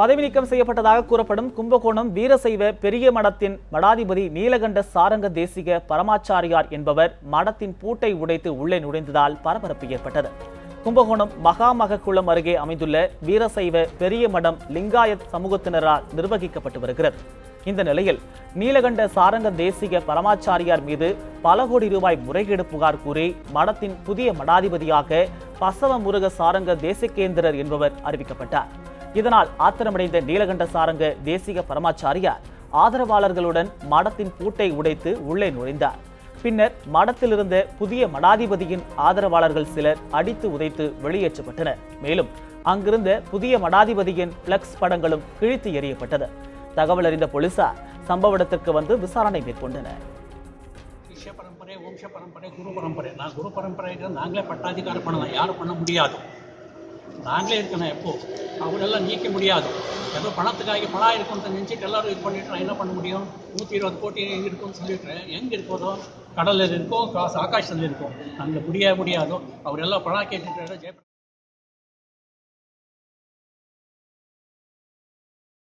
பதவி நீக்கம் செய்யப்பட்டதாக கூறப்படும் கும்பகோணம் வீரசைவ பெரிய மடத்தின் மடாதிபதி நீலகண்ட சாரங்க தேசிக பரமாச்சாரியார் என்பவர் மடத்தின் பூட்டை உடைத்து உள்ளே நுழைந்ததால் பரபரப்பு ஏற்பட்டது. கும்பகோணம் மகாமகக்குளம் அருகே அமைந்துள்ள வீரசைவ பெரிய மடம் லிங்காயத் சமூகத்தினரால் நிர்வகிக்கப்பட்டு வருகிறது. இந்த நிலையில் நீலகண்ட சாரங்க தேசிக பரமாச்சாரியார் மீது பல கோடி ரூபாய் முறைகேடு புகார் கூறி மடத்தின் புதிய மடாதிபதியாக பசவ முருக சாரங்க தேசிகேந்திரர் என்பவர் அறிவிக்கப்பட்டார். இதனால் ஆத்திரமடைந்த நீலகண்ட சாரங்க தேசிக பரமாச்சாரியார் ஆதரவாளர்களுடன் மடத்தின் பூட்டை உடைத்து உள்ளே நுழைந்தார். பின்னர் மடத்திலிருந்த புதிய மடாதிபதியின் ஆதரவாளர்கள் சிலர் அடித்து உதைத்து வெளியேற்றப்பட்டனர். மேலும் அங்கிருந்த புதிய மடாதிபதியின் பிளக்ஸ் படங்களும் கிழித்து எறியப்பட்டது. தகவல் அறிந்த போலீசார் சம்பவ இடத்திற்கு வந்து விசாரணை மேற்கொண்டனர். பரம்பரை குரு பரம்பரை. நான் குரு பரம்பரைக்கு நாங்களே பட்டாதிக்கார பண்ணலாம் யாரும் பண்ண முடியாது. நாங்களே இருக்கணும் எப்போ? அவரெல்லாம் நீக்க முடியாது. ஏதோ பணத்துக்காக பணம் இருக்கும்னு நினச்சிட்டு எல்லாரும் இது பண்ணிட்டு நான் என்ன பண்ண முடியும்? நூற்றி இருபது கோடி இருக்கும்னு சொல்லிட்டு எங்கே இருக்கோதோ? கடலில் இருக்கோ காசு ஆகாசத்தில் இருக்கும். அங்கே முடிய முடியாதோ? அவரெல்லாம் பணம் கேட்டுட்டு ஜெய